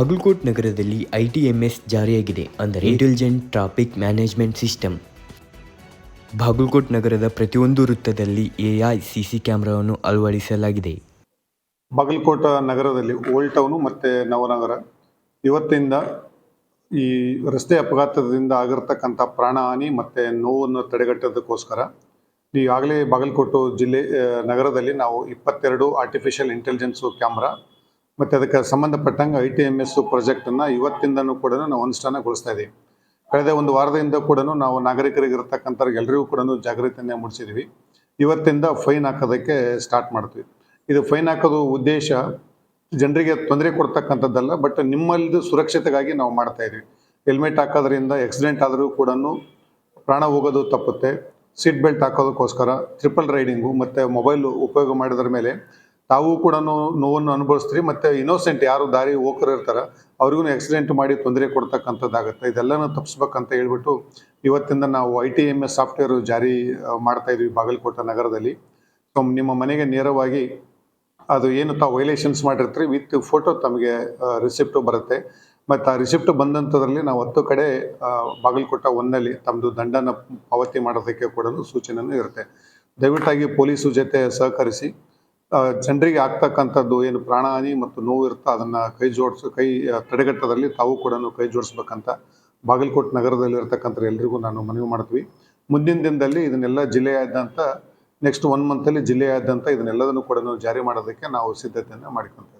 ಬಾಗಲಕೋಟ್ ನಗರದಲ್ಲಿ I T M S ಜಾರಿಯಾಗಿದೆ ಅಂದರೆ intelligent traffic management system. Bagalkot ನಗರದ ಪ್ರತಿಯೊಂದು ವೃತ್ತದಲ್ಲಿ ಎಐ ಸಿ ಕ್ಯಾಮ್ರಾವನ್ನು ಅಳವಡಿಸಲಾಗಿದೆ. ಬಾಗಲಕೋಟ ನಗರದಲ್ಲಿ ಓಲ್ಡ್ ಟೌನು ಮತ್ತು ನವನಗರ. ಇವತ್ತಿಂದ ಈ ರಸ್ತೆ ಅಪಘಾತದಿಂದ ಆಗಿರ್ತಕ್ಕಂಥ ಪ್ರಾಣಹಾನಿ ಮತ್ತು ನೋವನ್ನು ತಡೆಗಟ್ಟೋದಕ್ಕೋಸ್ಕರ ಈಗಾಗಲೇ ಬಾಗಲಕೋಟು ಜಿಲ್ಲೆ ನಗರದಲ್ಲಿ ನಾವು ಇಪ್ಪತ್ತೆರಡು ಆರ್ಟಿಫಿಷಿಯಲ್ ಇಂಟೆಲಿಜೆನ್ಸು ಕ್ಯಾಮ್ರಾ ಮತ್ತು ಅದಕ್ಕೆ ಸಂಬಂಧಪಟ್ಟಂಗೆ ಐ ಟಿ ಎಂ ಎಸ್ ಪ್ರಾಜೆಕ್ಟನ್ನು ಇವತ್ತಿಂದನೂ ಕೂಡ ನಾವು ಅನುಷ್ಠಾನಗೊಳಿಸ್ತಾ ಇದ್ದೀವಿ ಕಳೆದ ಒಂದು ವಾರದಿಂದ ಕೂಡ ನಾವು ನಾಗರಿಕರಿಗೆ ಇರತಕ್ಕಂಥವ್ರಿಗೆ ಎಲ್ಲರಿಗೂ ಕೂಡ ಜಾಗೃತಿಯನ್ನು ಮೂಡಿಸಿದ್ವಿ. ಇವತ್ತಿಂದ ಫೈನ್ ಹಾಕೋದಕ್ಕೆ ಸ್ಟಾರ್ಟ್ ಮಾಡ್ತೀವಿ. ಇದು ಫೈನ್ ಹಾಕೋದು ಉದ್ದೇಶ ಜನರಿಗೆ ತೊಂದರೆ ಕೊಡ್ತಕ್ಕಂಥದ್ದಲ್ಲ ಬಟ್ ನಿಮ್ಮಲ್ಲಿದ್ದು ಸುರಕ್ಷತೆಗಾಗಿ ನಾವು ಮಾಡ್ತಾ ಇದ್ದೀವಿ ಹೆಲ್ಮೆಟ್ ಹಾಕೋದ್ರಿಂದ ಆಕ್ಸಿಡೆಂಟ್ ಆದರೂ ಕೂಡ ಪ್ರಾಣ ಹೋಗೋದು ತಪ್ಪುತ್ತೆ. ಸೀಟ್ ಬೆಲ್ಟ್ ಹಾಕೋದಕ್ಕೋಸ್ಕರ ಟ್ರಿಪಲ್ ರೈಡಿಂಗು ಮತ್ತು ಮೊಬೈಲು ಉಪಯೋಗ ಮಾಡಿದ್ರ ಮೇಲೆ ತಾವು ಕೂಡ ನೋವನ್ನು ಅನುಭವಿಸ್ತೀರಿ, ಮತ್ತು ಇನ್ನೋಸೆಂಟ್ ಯಾರು ದಾರಿ ಹೋಕರು ಇರ್ತಾರೆ, ಅವ್ರಿಗೂ ಆಕ್ಸಿಡೆಂಟ್ ಮಾಡಿ ತೊಂದರೆ ಕೊಡ್ತಕ್ಕಂಥದ್ದಾಗುತ್ತೆ. ಇದೆಲ್ಲನೂ ತಪ್ಪಿಸ್ಬೇಕಂತ ಹೇಳ್ಬಿಟ್ಟು ಇವತ್ತಿಂದ ನಾವು I T M S software ಜಾರಿ ಮಾಡ್ತಾ ಇದ್ವಿ ಬಾಗಲಕೋಟೆ ನಗರದಲ್ಲಿ. ಸೊ, ನಿಮ್ಮ ಮನೆಗೆ ನೇರವಾಗಿ ಅದು ಏನು ತಾವು ವೈಲೇಷನ್ಸ್ ಮಾಡಿರ್ತೀರಿ, ವಿತ್ ಫೋಟೋ ತಮಗೆ ರಿಸಿಪ್ಟು ಬರುತ್ತೆ. ಮತ್ತು ಆ ರಿಸಿಪ್ಟ್ ಬಂದಂಥದ್ರಲ್ಲಿ ನಾವು ಹತ್ತು ಕಡೆ ಬಾಗಲಕೋಟೆ ಒಂದಲ್ಲಿ ತಮ್ಮದು ದಂಡನ ಪಾವತಿ ಮಾಡೋದಕ್ಕೆ ಕೂಡ ಸೂಚನೆಯೂ ಇರುತ್ತೆ. ದಯವಿಟ್ಟಾಗಿ ಪೊಲೀಸು ಜೊತೆ ಸಹಕರಿಸಿ. ಜನರಿಗೆ ಆಗ್ತಕ್ಕಂಥದ್ದು ಏನು ಪ್ರಾಣಹಾನಿ ಮತ್ತು ನೋವು ಇರುತ್ತೋ, ಅದನ್ನ ಕೈ ಜೋಡಿಸ್, ಕೈ ತಡೆಗಟ್ಟದಲ್ಲಿ ತಾವು ಕೂಡ ಕೈ ಜೋಡಿಸ್ಬೇಕಂತ ಬಾಗಲಕೋಟೆ ನಗರದಲ್ಲಿ ಇರ್ತಕ್ಕಂಥ ಎಲ್ರಿಗೂ ನಾನು ಮನವಿ ಮಾಡ್ತೀವಿ. ಮುಂದಿನ ದಿನದಲ್ಲಿ ಇದನ್ನೆಲ್ಲ ಜಿಲ್ಲೆಯಾದ್ಯಂತ ನೆಕ್ಸ್ಟ್ ಒನ್ ಮಂತಲ್ಲಿ ಜಿಲ್ಲೆಯಾದ್ಯಂತ ಇದನ್ನೆಲ್ಲದನ್ನು ಕೂಡ ಜಾರಿ ಮಾಡೋದಕ್ಕೆ ನಾವು ಸಿದ್ಧತೆಯನ್ನು ಮಾಡ್ಕೊಳ್ತೇವೆ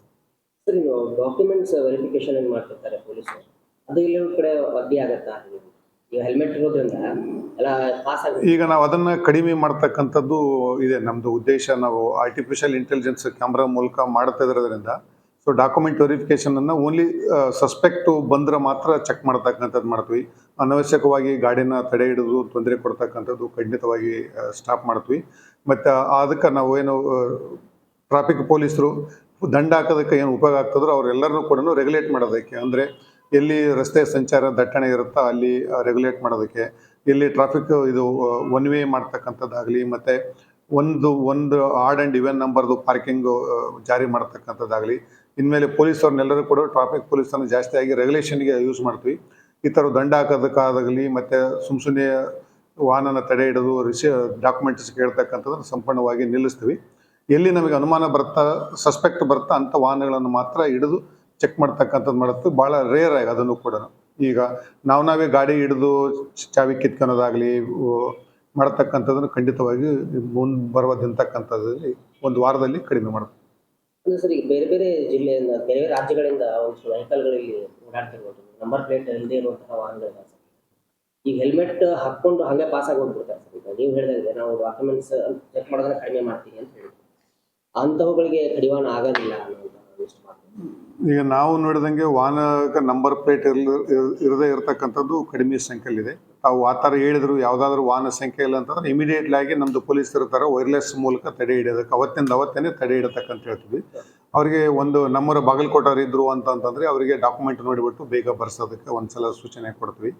ಸರ್ ಡಾಕ್ಯುಮೆಂಟ್ಸ್ ವೆರಿಫಿಕೇಶನ್ ಮಾಡ್ತಿರ್ತಾರೆ ಪೊಲೀಸರು? ಅದು ಇಲ್ಲಿ ಕಡೆ ಅಡ್ಡಿ ಆಗತ್ತಾ? ಈಗ ಹೆಲ್ಮೆಟ್ ಇರೋದ್ರಿಂದ ಎಲ್ಲ ಪಾಸ್ ಆಗುತ್ತೆ. ಈಗ ನಾವು ಅದನ್ನ ಕಡಿಮೆ ಮಾಡ್ತಕ್ಕಂಥದ್ದು ಇದೆ. ನಮ್ದು ಉದ್ದೇಶ ನಾವು ಆರ್ಟಿಫಿಷಿಯಲ್ ಇಂಟೆಲಿಜೆನ್ಸ್ ಕ್ಯಾಮ್ರಾ ಮೂಲಕ ಮಾಡ್ತಾ ಇರೋದ್ರಿಂದ ಸೊ ಡಾಕ್ಯುಮೆಂಟ್ ವೆರಿಫಿಕೇಷನನ್ನು ಓನ್ಲಿ ಸಸ್ಪೆಕ್ಟ್ ಬಂದ್ರೆ ಮಾತ್ರ ಚೆಕ್ ಮಾಡ್ತಕ್ಕಂಥದ್ದು ಮಾಡ್ತೀವಿ. ಅನವಶ್ಯಕವಾಗಿ ಗಾಡಿನ ತಡೆ ಹಿಡಿದು ತೊಂದರೆ ಕೊಡ್ತಕ್ಕಂಥದ್ದು ಖಂಡಿತವಾಗಿ ಸ್ಟಾಪ್ ಮಾಡ್ತೀವಿ. ಮತ್ತೆ ಅದಕ್ಕೆ ನಾವು ಏನು ಟ್ರಾಫಿಕ್ ಪೊಲೀಸರು ದಂಡ ಹಾಕೋದಕ್ಕೆ ಏನು ಉಪಯೋಗ ಆಗ್ತದ್ರು ಅವರೆಲ್ಲರನ್ನೂ ಕೂಡ ರೆಗ್ಯುಲೇಟ್ ಮಾಡೋದಕ್ಕೆ. ಅಂದರೆ ಎಲ್ಲಿ ರಸ್ತೆ ಸಂಚಾರ ದಟ್ಟಣೆ ಇರುತ್ತೋ ಅಲ್ಲಿ ರೆಗ್ಯುಲೇಟ್ ಮಾಡೋದಕ್ಕೆ, ಎಲ್ಲಿ ಟ್ರಾಫಿಕ್ ಇದು ಒನ್ ವೇ ಮಾಡ್ತಕ್ಕಂಥದ್ದಾಗಲಿ, ಮತ್ತು ಒಂದು ಒಂದು ಆಡ್ ಆ್ಯಂಡ್ ಇವೆನ್ ನಂಬರ್ದು ಪಾರ್ಕಿಂಗು ಜಾರಿ ಮಾಡ್ತಕ್ಕಂಥದ್ದಾಗಲಿ, ಇನ್ಮೇಲೆ ಪೊಲೀಸವ್ರನ್ನೆಲ್ಲರೂ ಕೂಡ ಟ್ರಾಫಿಕ್ ಪೊಲೀಸನ್ನು ಜಾಸ್ತಿಯಾಗಿ ರೆಗ್ಯುಲೇಷನ್ಗೆ ಯೂಸ್ ಮಾಡ್ತೀವಿ. ಈ ಥರ ದಂಡ ಹಾಕೋದಕ್ಕಾಗಲಿ, ಮತ್ತು ಸುಮ್ ಸುಮ್ಮನೆ ವಾಹನನ ತಡೆ ಹಿಡಿದು ರಿಸಿ ಡಾಕ್ಯುಮೆಂಟ್ಸ್ ಕೇಳ್ತಕ್ಕಂಥದ್ದನ್ನು ಸಂಪೂರ್ಣವಾಗಿ ನಿಲ್ಲಿಸ್ತೀವಿ. ಎಲ್ಲಿ ನಮಗೆ ಅನುಮಾನ ಬರ್ತಾ ಸಸ್ಪೆಕ್ಟ್ ಬರ್ತಾ ಅಂಥ ವಾಹನಗಳನ್ನು ಮಾತ್ರ ಹಿಡಿದು ಚೆಕ್ ಮಾಡ್ತಕ್ಕಂಥದ್ದು ಮಾಡುತ್ತೆ ಭಾಳ ರೇರ್ ಆಗಿ ಅದನ್ನು ಕೂಡ. ಈಗ ನಾವು ನಾವೇ ಗಾಡಿ ಹಿಡಿದು ಚಾವಿ ಕಿತ್ಕೊಳೋದಾಗಲಿ ಮಾಡತಕ್ಕಂಥದ್ದನ್ನು ಖಂಡಿತವಾಗಿ ಮುಂದೆ ಬರುವ ದಿನತಕ್ಕಂಥದ್ದಲ್ಲಿ ಒಂದು ವಾರದಲ್ಲಿ ಕಡಿಮೆ ಮಾಡುತ್ತೆ ಸರ್, ಈಗ ಬೇರೆ ಬೇರೆ ಜಿಲ್ಲೆಯಿಂದ, ಬೇರೆ ಬೇರೆ ರಾಜ್ಯಗಳಿಂದ ಒಂದು ವೆಹಿಕಲ್ಗಳಲ್ಲಿ ಓಡಾಡ್ತಿರ್ಬೋದು. ನಂಬರ್ ಪ್ಲೇಟ್ ಇಲ್ಲದೆ ಇರುವಂತಹ ವಾಹನಗಳಿದೆ ಈಗ ಹೆಲ್ಮೆಟ್ ಹಾಕ್ಕೊಂಡು ಹಾಗೆ ಪಾಸ್ ಆಗಿ ಹೋಗ್ಬಿಡ್ತಾರೆ ಸರ್. ಈಗ ನೀವು ಹೇಳಿದಂಗೆ ನಾವು ಡಾಕ್ಯುಮೆಂಟ್ಸ್ ಚೆಕ್ ಮಾಡೋದನ್ನ ಕಡಿಮೆ ಮಾಡ್ತೀವಿ ಅಂತ ಹೇಳಿದ್ರು. ಅಂಥವುಗಳಿಗೆ ಕಡಿವಾಣ ಆಗೋದಿಲ್ಲ. ಒಂದಿಷ್ಟು ಈಗ ನಾವು ನೋಡಿದಂಗೆ ವಾಹನಕ್ಕೆ ನಂಬರ್ ಪ್ಲೇಟ್ ಇರಲಿ ಇರದೇ ಇರತಕ್ಕಂಥದ್ದು ಕಡಿಮೆ ಸಂಖ್ಯೆಯಲ್ಲಿದೆ. ತಾವು ಆ ಥರ ಹೇಳಿದ್ರು, ಯಾವುದಾದ್ರೂ ವಾಹನ ಸಂಖ್ಯೆ ಇಲ್ಲ ಅಂತಂದ್ರೆ ಇಮಿಡಿಯೇಟ್ಲಿ ಆಗಿ ನಮ್ಮದು ಪೊಲೀಸ್ ಇರ್ತಾರೆ ವೈರ್ಲೆಸ್ ಮೂಲಕ ತಡೆ ಹಿಡಿಯೋದಕ್ಕೆ, ಅವತ್ತಿಂದ ಅವತ್ತೇ ತಡೆ ಹಿಡತಕ್ಕಂತ ಹೇಳ್ತೀವಿ. ಅವರಿಗೆ ಒಂದು ನಮ್ಮೂರ ಇದ್ರು ಅಂತಂತಂದ್ರೆ ಅವರಿಗೆ ಡಾಕ್ಯುಮೆಂಟ್ ನೋಡಿಬಿಟ್ಟು ಬೇಗ ಬರ್ಸೋದಕ್ಕೆ ಒಂದ್ಸಲ ಸೂಚನೆ ಕೊಡ್ತೀವಿ.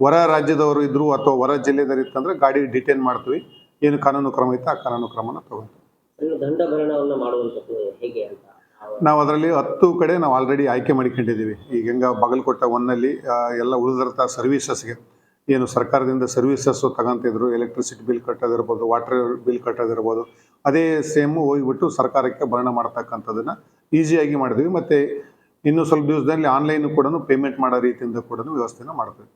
ಹೊರ ರಾಜ್ಯದವರು ಇದ್ರು ಅಥವಾ ಹೊರ ಜಿಲ್ಲೆದವ್ರು ಇತ್ತಂದ್ರೆ ಗಾಡಿ ಡಿಟೈನ್ ಮಾಡ್ತೀವಿ. ಏನು ಕಾನೂನು ಕ್ರಮ ಇತ್ತು ಆ ಕಾನೂನು ಕ್ರಮನ ತಗೊಳ್ತೀವಿ. ದಂಡ ಭರಣವನ್ನು ಮಾಡುವಂಥದ್ದು ಹೇಗೆ ಅಂತ? ನಾವು ಅದರಲ್ಲಿ ಹತ್ತು ಕಡೆ ನಾವು ಆಲ್ರೆಡಿ ಆಯ್ಕೆ ಮಾಡಿಕೊಂಡಿದ್ದೀವಿ. ಈಗ ಹೆಂಗ ಬಾಗಲಕೋಟೆ ಒನ್ನಲ್ಲಿ ಎಲ್ಲ ಉಳಿದಿರ್ತ ಸರ್ವಿಸಸ್ಗೆ ಏನು ಸರ್ಕಾರದಿಂದ ಸರ್ವೀಸಸ್ಸು ತಗೊಂತಿದ್ರು ಎಲೆಕ್ಟ್ರಿಸಿಟಿ ಬಿಲ್ ಕಟ್ಟೋದಿರ್ಬೋದು ವಾಟರ್ ಬಿಲ್ ಕಟ್ಟೋದಿರ್ಬೋದು, ಅದೇ ಸೇಮು ಹೋಗಿಬಿಟ್ಟು ಸರ್ಕಾರಕ್ಕೆ ಭರಣ ಮಾಡ್ತಕ್ಕಂಥದ್ದನ್ನು ಈಸಿಯಾಗಿ ಮಾಡಿದ್ವಿ. ಮತ್ತು ಇನ್ನೂ ಸ್ವಲ್ಪ ದಿವಸದಲ್ಲಿ ಆನ್ಲೈನು ಕೂಡ ಪೇಮೆಂಟ್ ಮಾಡೋ ರೀತಿಯಿಂದ ಕೂಡ ವ್ಯವಸ್ಥೆನ ಮಾಡ್ತೀವಿ.